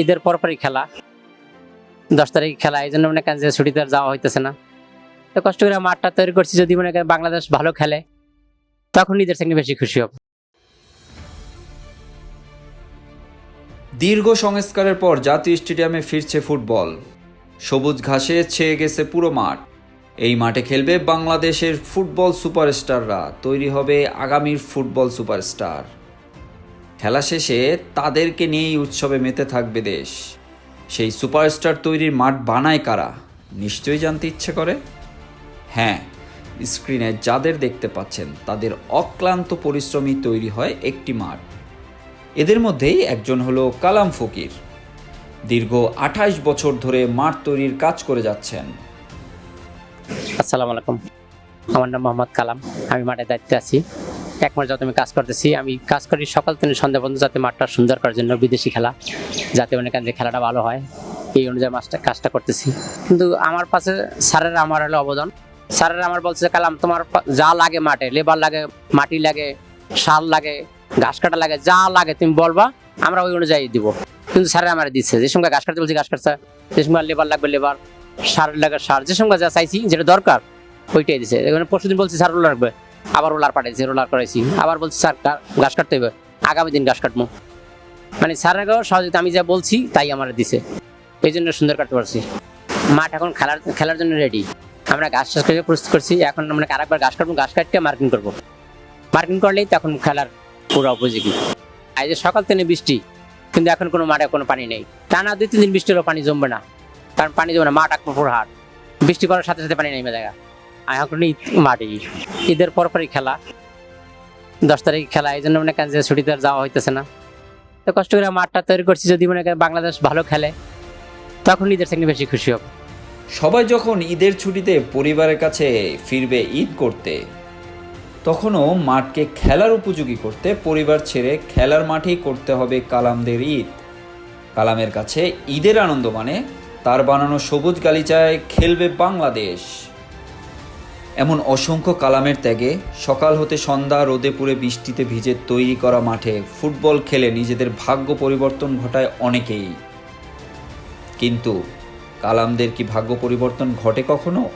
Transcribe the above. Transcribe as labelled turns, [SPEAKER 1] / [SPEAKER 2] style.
[SPEAKER 1] ঈদের পরপরই খেলা। দশ তারিখ খেলা, এই জন্য মনে করেন যে ছুটিতে যাওয়া হইতেছে না। তো কষ্ট করে মাঠটা তৈরি করছি, যদি মনে করেন বাংলাদেশ ভালো খেলে, তখন ঈদের থেকে বেশি খুশি হব।
[SPEAKER 2] দীর্ঘ সংস্কারের পর জাতীয় স্টেডিয়ামে ফিরছে ফুটবল। সবুজ ঘাসে ছেয়ে গেছে পুরো মাঠ। এই মাঠে খেলবে বাংলাদেশের ফুটবল সুপারস্টাররা। তৈরি হবে আগামীর ফুটবল সুপারস্টার। খেলা শেষে তাদেরকে নিয়েই উৎসবে মেতে থাকবে দেশ। সেই সুপারস্টার তৈরির মাঠ বানায় কারা, নিশ্চয়ই জানতে ইচ্ছে করে? হ্যাঁ স্ক্রিনে যাদের দেখতে পাচ্ছেন, তাদের অক্লান্ত পরিশ্রমী তৈরি হয় একটি মাঠ। এদের মধ্যেই একজন হলো কালাম ফকির। দীর্ঘ আঠাশ বছর ধরে মাঠ তৈরির কাজ করে যাচ্ছেন।
[SPEAKER 1] আসসালামু আলাইকুম। আমার নাম মোহাম্মদ কালাম। আমি মাঠে দায়িত্বে আছি। এক মাস যাতে আমি কাজ করতেছি, আমি কাজ করি সকাল থেকে সন্ধ্যা পর্যন্ত যাতে মাঠটা সুন্দর করার জন্য বিদেশি খেলা, যাতে যে খেলাটা ভালো হয়, এই অনুযায়ী মাছটা, কাজটা করতেছি। কিন্তু আমার পাশে স্যারের আমার হলো অবদান। স্যারের আমার বলছে, কালাম, তোমার যা লাগে মাঠে, লেবার লাগে, মাটি লাগে সার লাগে, ঘাস কাটা লাগে, যা লাগে তুমি বলবা, আমরা ওই অনুযায়ী দিব। কিন্তু স্যারের আমার দিচ্ছে, যে সঙ্গে ঘাস কাটতে বলছি, ঘাস কাটছে, যে সঙ্গে লেবার লাগবে, লেবার, সার লাগে সার, যে সঙ্গে যা চাইছি, যেটা দরকার, ওইটাই দিছে। এখানে পরশুদিন বলছি রোলার লাগবে। আবার রোলার পাঠাইছি রোলার করাইছি। আবার বলছি, স্যার, গা- ঘাস কাটতে হবে আগামী দিন ঘাস কাটবো মানে স্যারের সহযোগিতা, আমি যা বলছি তাই আমার দিছে। এই জন্য সুন্দর কাটতে পারছি। মাঠ এখন খেলার খেলার জন্য রেডি আমরা ঘাস চাষ করে প্রস্তুত করছি। এখন আমরা আরেকবার ঘাস কাটবো, ঘাস কাটতে মার্কিং করব। মার্কিং করলেই তখন খেলার পুরো উপযোগী। আজ সকাল থেকে বৃষ্টি, কিন্তু এখন কোনো মাঠে কোনো পানি নেই। টানা দুই তিন দিন বৃষ্টি হলেও পানি জমবে না। কারণ পানি জমবে না, মাঠ একপুর হাট বৃষ্টি পড়ার সাথে সাথে পানি নেমে আর এখন ঈদ ঈদের পরপরই খেলা। দশ তারিখ খেলা, এই জন্য মনে করেন যে ছুটিতে যাওয়া হইতেছে না। তো কষ্ট করে মাঠটা তৈরি করছি, যদি মনে করেন বাংলাদেশ ভালো খেলে, তখন ঈদের থেকে বেশি খুশি হব।
[SPEAKER 2] সবাই যখন ঈদের ছুটিতে পরিবারের কাছে ফিরবে ঈদ করতে, তখনও মাঠকে খেলার উপযোগী করতে পরিবার ছেড়ে খেলার মাঠেই করতে হবে কালামদের ঈদ। কালামের কাছে ঈদের আনন্দ মানে তার বানানো সবুজ গালিচায় খেলবে বাংলাদেশ। এমন অসংখ্য কালামের ত্যাগে সকাল হতে সন্ধ্যা রোদে পুড়ে বৃষ্টিতে ভিজে তৈরি করা মাঠে ফুটবল খেলে নিজেদের ভাগ্য পরিবর্তন ঘটায় অনেকেই। কিন্তু কালামদের কি ভাগ্য পরিবর্তন ঘটে কখনো?